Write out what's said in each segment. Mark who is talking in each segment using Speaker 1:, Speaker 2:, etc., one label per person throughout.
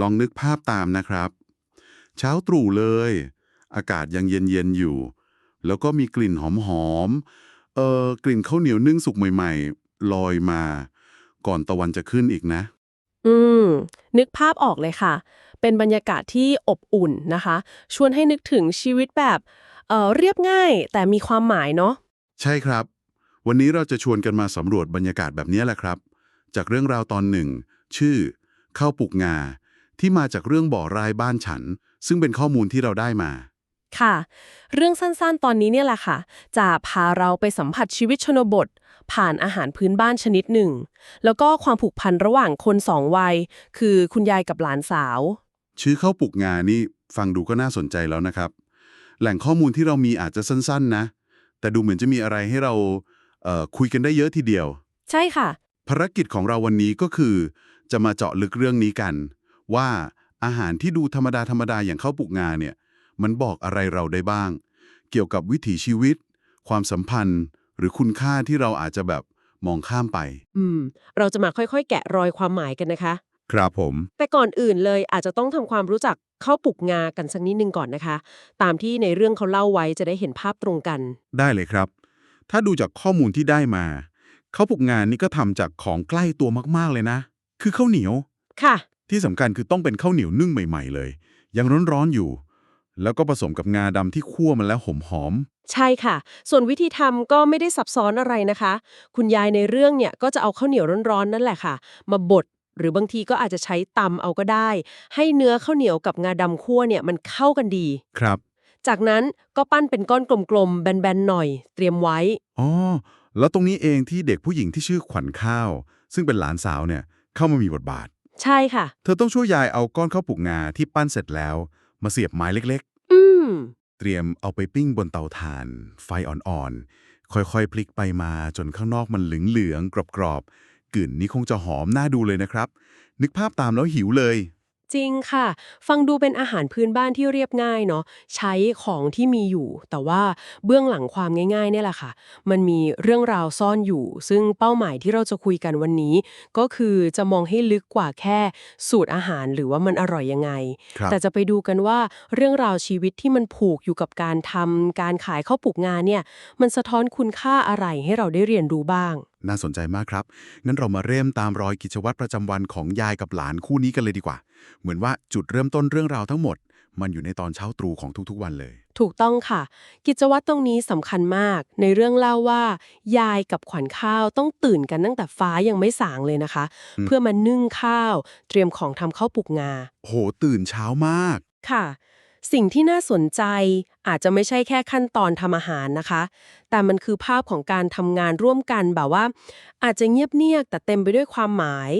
Speaker 1: ลองนึกภาพตามนะครับ เช้าตรู่เลย อากาศยังเย็นๆอยู่ แล้วก็มีกลิ่นหอมๆเออกลิ่นข้าวเหนียวนึ่งสุกใหม่ๆ ลอยมา ก่อนตะวันจะขึ้นอีกนะ
Speaker 2: อืม นึกภาพออกเลยค่ะ เป็นบรรยากาศที่อบอุ่นนะคะ ชวนให้นึกถึงชีวิตแบบเอ่อเรียบง่ายแต่มีความหมายเนาะ
Speaker 1: ใช่ครับ วันนี้เราจะชวนกันมาสำรวจบรรยากาศแบบนี้แหละครับ จากเรื่องราวตอนหนึ่ง ชื่อข้าวปลูกงา ที่มาจากเรื่องบ่อรายบ้านฉัน ซึ่งเป็นข้อมูลที่เราได้มา
Speaker 2: ค่ะ เรื่องสั้นๆ ตอนนี้เนี่ยแหละค่ะ จะพาเราไปสัมผัสชีวิตชนบท ผ่านอาหารพื้นบ้านชนิดหนึ่ง แล้วก็ความผูกพันระหว่างคนสองวัย คือคุณยายกับหลานสาว
Speaker 1: ชื่อข้าวปลูกงานี่ฟังดูก็น่าสนใจแล้วนะครับ แหล่งข้อมูลที่เรามีอาจจะสั้นๆ นะ แต่ดูเหมือนจะมีอะไรให้เราเอ่อคุยกันได้เยอะทีเดียว
Speaker 2: ใช่ค่ะ
Speaker 1: ภารกิจของเราวันนี้ก็คือ จะมาเจาะลึกเรื่องนี้กัน ว่าอาหารที่ดูธรรมดาธรรมดาอย่างข้าวปลูกงาเนี่ยมันบอกอะไรเราได้บ้าง เกี่ยวกับวิถีชีวิต ความสัมพันธ์ หรือคุณค่าที่เราอาจจะแบบมองข้ามไป
Speaker 2: อืม เราจะมาค่อยๆ แกะรอยความหมายกันนะคะ
Speaker 1: ครับผม
Speaker 2: แต่ก่อนอื่นเลยอาจจะต้องทำความรู้จักข้าวปลูกงากันสักนิดนึงก่อนนะคะ ตามที่ในเรื่องเขาเล่าไว้จะได้เห็นภาพตรงกัน
Speaker 1: ได้เลยครับ ถ้าดูจากข้อมูลที่ได้มาข้าวปลูกงานนี่ก็ทำจากของใกล้ตัวมากๆเลยนะ คือข้าวเหนียว
Speaker 2: ค่ะ
Speaker 1: ที่สำคัญคือต้องเป็นข้าวเหนียวนึ่งใหม่ ๆ เลย ยังร้อนๆอยู่ แล้วก็ผสมกับงาดำที่คั่วมาแล้วหอม
Speaker 2: ใช่ค่ะ ส่วนวิธีทำก็ไม่ได้ซับซ้อนอะไรนะคะ คุณยายในเรื่องเนี่ยก็จะเอาข้าวเหนียวร้อนๆนั่นแหละค่ะ มาบดหรือบางทีก็อาจจะใช้ตำเอาก็ได้ ให้เนื้อข้าวเหนียวกับงาดำคั่วเนี่ยมันเข้ากันดี
Speaker 1: ๆครับ
Speaker 2: จากนั้นก็ปั้นเป็นก้อนกลมๆแบนๆหน่อย เตรียมไว้
Speaker 1: อ๋อ แล้วตรงนี้เองที่เด็กผู้หญิงที่ชื่อขวัญข้าว ซึ่งเป็นหลานสาวเนี่ยเข้ามามีบทบาท
Speaker 2: ใช่ค่ะ
Speaker 1: เธอต้องช่วยยายเอาก้อนข้าวปลูกงาที่ปั้นเสร็จแล้ว มาเสียบไม้เล็ก
Speaker 2: อืม
Speaker 1: ๆ เตรียมเอาไปปิ้งบนเตาถ่าน ไฟอ่อนๆ ค่อยๆ พลิกไปมาจนข้างนอกมันเหลืองๆกรอบๆกลิ่นนี้คงจะหอมน่าดูเลยนะครับ นึกภาพตามแล้วหิวเลย
Speaker 2: จริงค่ะ ฟังดูเป็นอาหารพื้นบ้านที่เรียบง่ายเนาะใช้ของที่มีอยู่ แต่ว่าเบื้องหลังความง่ายๆเนี่ยแหละค่ะ มันมีเรื่องราวซ่อนอยู่ ซึ่งเป้าหมายที่เราจะคุยกันวันนี้ ก็คือจะมองให้ลึกกว่าแค่สูตรอาหารหรือว่ามันอร่อยยังไง
Speaker 1: ครับ
Speaker 2: แต่จะไปดูกันว่าเรื่องราวชีวิตที่มันผูกอยู่กับการทำการขายข้าวปลูกงานเนี่ยมันสะท้อนคุณค่าอะไรให้เราได้เรียนรู้บ้าง
Speaker 1: น่าสนใจมากครับ งั้นเรามาเริ่มตามรอยกิจวัตรประจำวันของยายกับหลานคู่นี้กันเลยดีกว่า เหมือนว่าจุดเริ่มต้นเรื่องราวทั้งหมด มันอยู่ในตอนเช้าตรู่ของทุกๆวันเลย
Speaker 2: ถูกต้องค่ะ กิจวัตรตรงนี้สำคัญมาก ในเรื่องเล่าว่า ยายกับขวัญข้าวต้องตื่นกันตั้งแต่ฟ้ายังไม่สางเลยนะคะ
Speaker 1: อืม
Speaker 2: เพื่อมานึ่งข้าว เตรียมของทำข้าวปลูกงา
Speaker 1: โหตื่นเช้ามาก
Speaker 2: ค่ะ สิ่งที่น่าสนใจอาจจะไม่ใช่แค่ขั้นตอนทำอาหารนะคะ แต่มันคือภาพของการทำงานร่วมกันแบบว่า อาจจะเงียบเนียกแต่เต็มไปด้วยความหมาย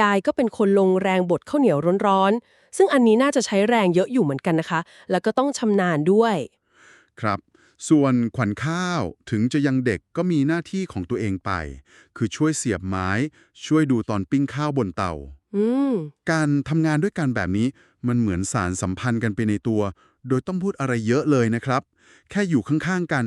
Speaker 2: ยายก็เป็นคนลงแรงบดข้าวเหนียวร้อนๆ ซึ่งอันนี้น่าจะใช้แรงเยอะอยู่เหมือนกันนะคะ แล้วก็ต้องชำนาญด้วย
Speaker 1: ครับ ส่วนขวัญข้าวถึงจะยังเด็กก็มีหน้าที่ของตัวเองไป คือช่วยเสียบไม้ ช่วยดูตอนปิ้งข้าวบนเตา การทำงานด้วยกันแบบนี้มันเหมือนสารสัมพันธ์กันไปในตัว โดยต้องพูดอะไรเยอะเลยนะครับ แค่อยู่ข้างๆกัน